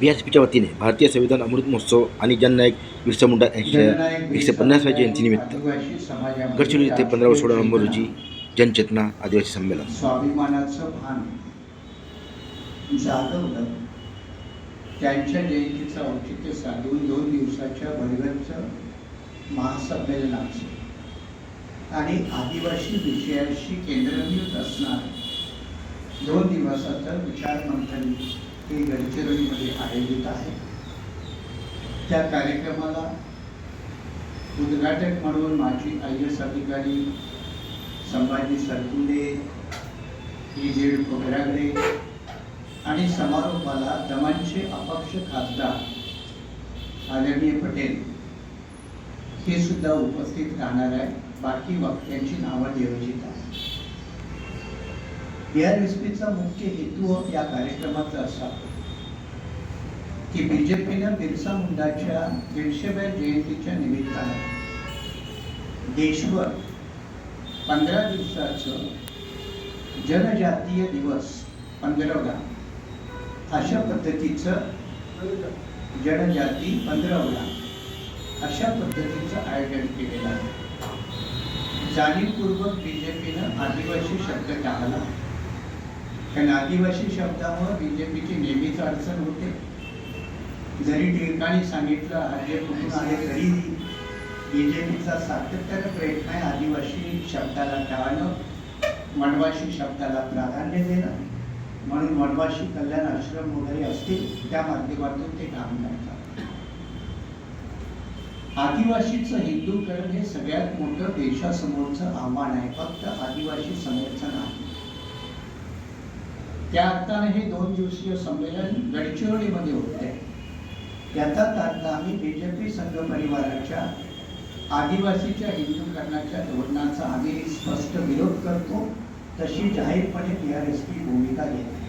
बी S पीच्या वतीने भारतीय संविधान अमृत महोत्सव आणि जननायक बिरसा मुंडा यांच्या एकशे पन्नासव्या जयंतीनिमित्त गडचिरोली येथे पंधरा व सोळा नोव्हेंबर रोजी जनचेतना आदिवासी संमेलन. स्वाभिमानाचं भान जागवलं त्यांच्या जयंतीचं औचित्य साधून दोन दिवसाच्या भरगतचं महासंमेलनाचं आणि आदिवासी विषयाशी केंद्रभूत असणार दोन दिवसाचं विचार मंथन हे गडचिरोलीमध्ये आयोजित आहे. त्या कार्यक्रमाला उद्घाटक म्हणून माजी आय एस अधिकारी संभाजी सरकुंडे ई झेड आणि समारोपाला दमांचे अपक्ष खासदार आदरणीय पटेल हे सुद्धा उपस्थित राहणार आहे बाकी वक्त्यांची नावं नियोजित आहे चा मुख्य हेतू या कार्यक्रमाचा असा. की बी जे पीनं बिरसा मुंडाच्या दीडशेव्या जयंतीच्या निमित्तानं देशभर पंधरा दिवसाचं जनजातीय दिवस पंधरवडा अशा पद्धतीचं जनजाती पंधरवडा अशा पद्धतीचं आयोजन केलेलं आहे. जाणीवपूर्वक बी जे पीनं आदिवासी शब्द टाळला. कारण आदिवासी शब्दामुळे बी जे पीची नेहमीच अडचण होते. जरी टिळकांनी सांगितलं आर्य कुठून आले तरी बी जे पीचा सातत्यानं प्रयत्न आहे आदिवासी शब्दाला टाळणं वनवासी शब्दाला प्राधान्य देणं. म्हणून वनवासी कल्याण आश्रम वगैरे असतील त्या माध्यमातून ते काम करतात. आदिवासीचं हिंदूकरण हे सगळ्यात मोठं देशासमोरचं आव्हान आहे. फक्त आदिवासी समोरचं नाही त्या अर्थानं हे दोन दिवसीय संमेलन गडचिरोलीमध्ये होते. आहे याचाच अर्थ आम्ही पी संघ परिवाराच्या आदिवासीच्या हिंदूकरणाच्या धोरणाचा आम्ही स्पष्ट विरोध करतो. तशी जाहीरपणे पी आर एस पी भूमिका घेते.